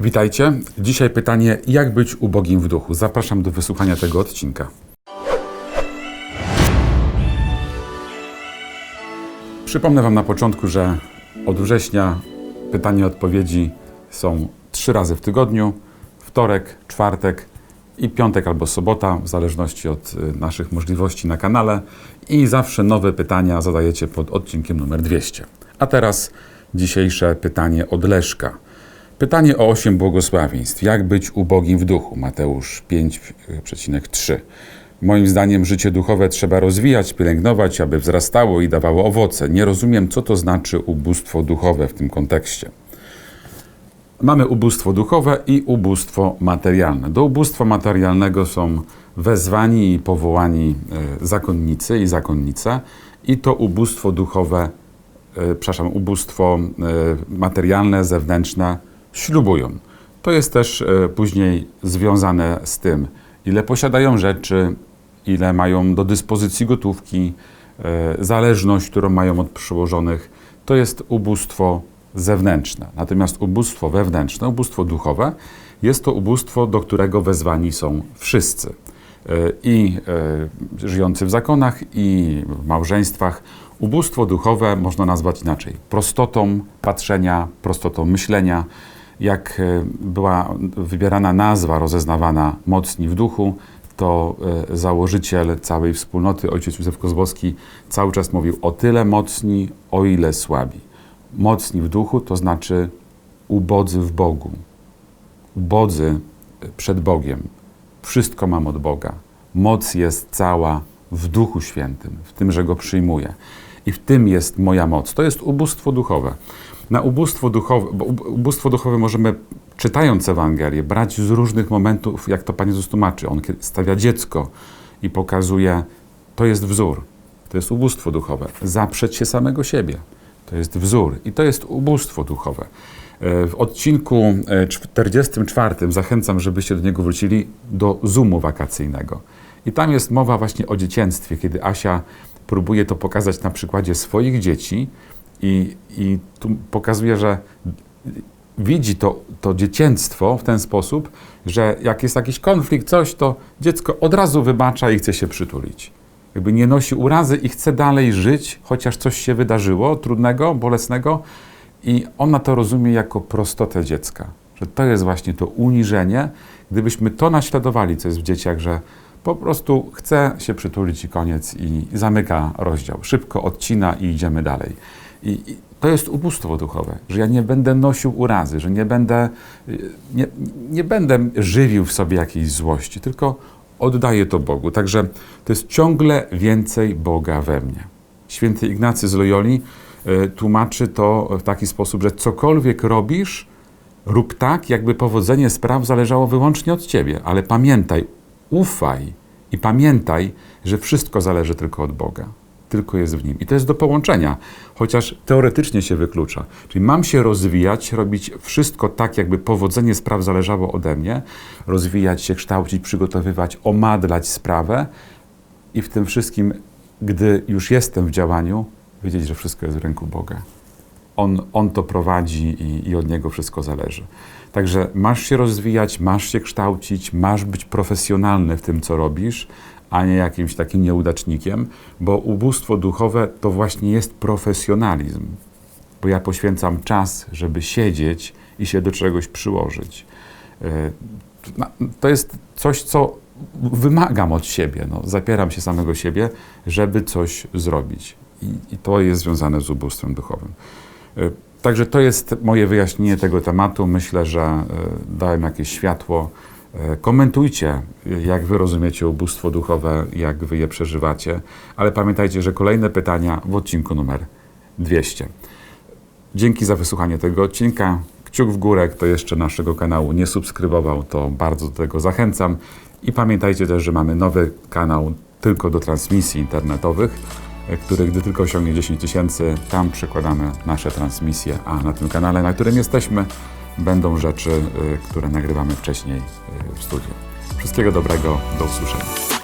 Witajcie. Dzisiaj pytanie, jak być ubogim w duchu? Zapraszam do wysłuchania tego odcinka. Przypomnę Wam na początku, że od września pytania odpowiedzi są trzy razy w tygodniu: wtorek, czwartek i piątek albo sobota, w zależności od y, naszych możliwości na kanale. I zawsze nowe pytania zadajecie pod odcinkiem numer 200. A teraz dzisiejsze pytanie od Leszka. Pytanie o osiem błogosławieństw. Jak być ubogim w duchu? Mateusz 5,3. Moim zdaniem życie duchowe trzeba rozwijać, pielęgnować, aby wzrastało i dawało owoce. Nie rozumiem, co to znaczy ubóstwo duchowe w tym kontekście. Mamy ubóstwo duchowe i ubóstwo materialne. Do ubóstwa materialnego są wezwani i powołani e, zakonnicy i zakonnice, i to ubóstwo duchowe, e, przepraszam, ubóstwo e, materialne, zewnętrzne ślubują. To jest też e, później związane z tym, ile posiadają rzeczy, ile mają do dyspozycji gotówki, e, zależność, którą mają od przełożonych. To jest ubóstwo zewnętrzne. Natomiast ubóstwo wewnętrzne, ubóstwo duchowe, jest to ubóstwo, do którego wezwani są wszyscy. E, I żyjący w zakonach, i w małżeństwach. Ubóstwo duchowe można nazwać inaczej. Prostotą patrzenia, prostotą myślenia. Jak e, była wybierana nazwa rozeznawana mocni w duchu, to e, założyciel całej wspólnoty, ojciec Józef Kozłowski, cały czas mówił o tyle mocni, o ile słabi. Mocni w duchu to znaczy ubodzy w Bogu, ubodzy przed Bogiem. Wszystko mam od Boga. Moc jest cała w Duchu Świętym, w tym, że go przyjmuję. I w tym jest moja moc. To jest ubóstwo duchowe. Na ubóstwo duchowe, bo ub- ubóstwo duchowe możemy, czytając Ewangelię, brać z różnych momentów, jak to Pan Jezus tłumaczy. On stawia dziecko i pokazuje, to jest wzór. To jest ubóstwo duchowe. Zaprzeć się samego siebie. To jest wzór i to jest ubóstwo duchowe. E, W odcinku e, 44 zachęcam, żebyście do niego wrócili do Zoomu wakacyjnego. I tam jest mowa właśnie o dziecięctwie, kiedy Asia próbuje to pokazać na przykładzie swoich dzieci i, i tu pokazuje, że widzi to, to dziecięctwo w ten sposób, że jak jest jakiś konflikt, coś, to dziecko od razu wybacza i chce się przytulić. Jakby nie nosi urazy i chce dalej żyć, chociaż coś się wydarzyło trudnego, bolesnego, i ona to rozumie jako prostotę dziecka. Że to jest właśnie to uniżenie. Gdybyśmy to naśladowali, co jest w dzieciach, że po prostu chce się przytulić i koniec, i zamyka rozdział. Szybko odcina i idziemy dalej. I, i to jest ubóstwo duchowe, że ja nie będę nosił urazy, że nie będę, nie, nie będę żywił w sobie jakiejś złości, tylko oddaję to Bogu. Także to jest ciągle więcej Boga we mnie. Święty Ignacy z Loyoli y, tłumaczy to w taki sposób, że cokolwiek robisz, rób tak, jakby powodzenie spraw zależało wyłącznie od ciebie, ale pamiętaj, ufaj i pamiętaj, że wszystko zależy tylko od Boga. Tylko jest w nim. I to jest do połączenia, chociaż teoretycznie się wyklucza. Czyli mam się rozwijać, robić wszystko tak, jakby powodzenie spraw zależało ode mnie, rozwijać się, kształcić, przygotowywać, omadlać sprawę i w tym wszystkim, gdy już jestem w działaniu, wiedzieć, że wszystko jest w ręku Boga. On, on to prowadzi i, i od niego wszystko zależy. Także masz się rozwijać, masz się kształcić, masz być profesjonalny w tym, co robisz, a nie jakimś takim nieudacznikiem, bo ubóstwo duchowe to właśnie jest profesjonalizm. Bo ja poświęcam czas, żeby siedzieć i się do czegoś przyłożyć. E, To jest coś, co wymagam od siebie. No, zapieram się samego siebie, żeby coś zrobić. I, I to jest związane z ubóstwem duchowym. E, Także to jest moje wyjaśnienie tego tematu. Myślę, że e, dałem jakieś światło. E, Komentujcie, jak wy rozumiecie ubóstwo duchowe, jak wy je przeżywacie. Ale pamiętajcie, że kolejne pytania w odcinku numer 200. Dzięki za wysłuchanie tego odcinka. Kciuk w górę, kto jeszcze naszego kanału nie subskrybował, to bardzo do tego zachęcam. I pamiętajcie też, że mamy nowy kanał tylko do transmisji internetowych, e, który gdy tylko osiągnie 10 tysięcy, tam przekładamy nasze transmisje, a na tym kanale, na którym jesteśmy, będą rzeczy, y, które nagrywamy wcześniej y, w studiu. Wszystkiego dobrego, do usłyszenia.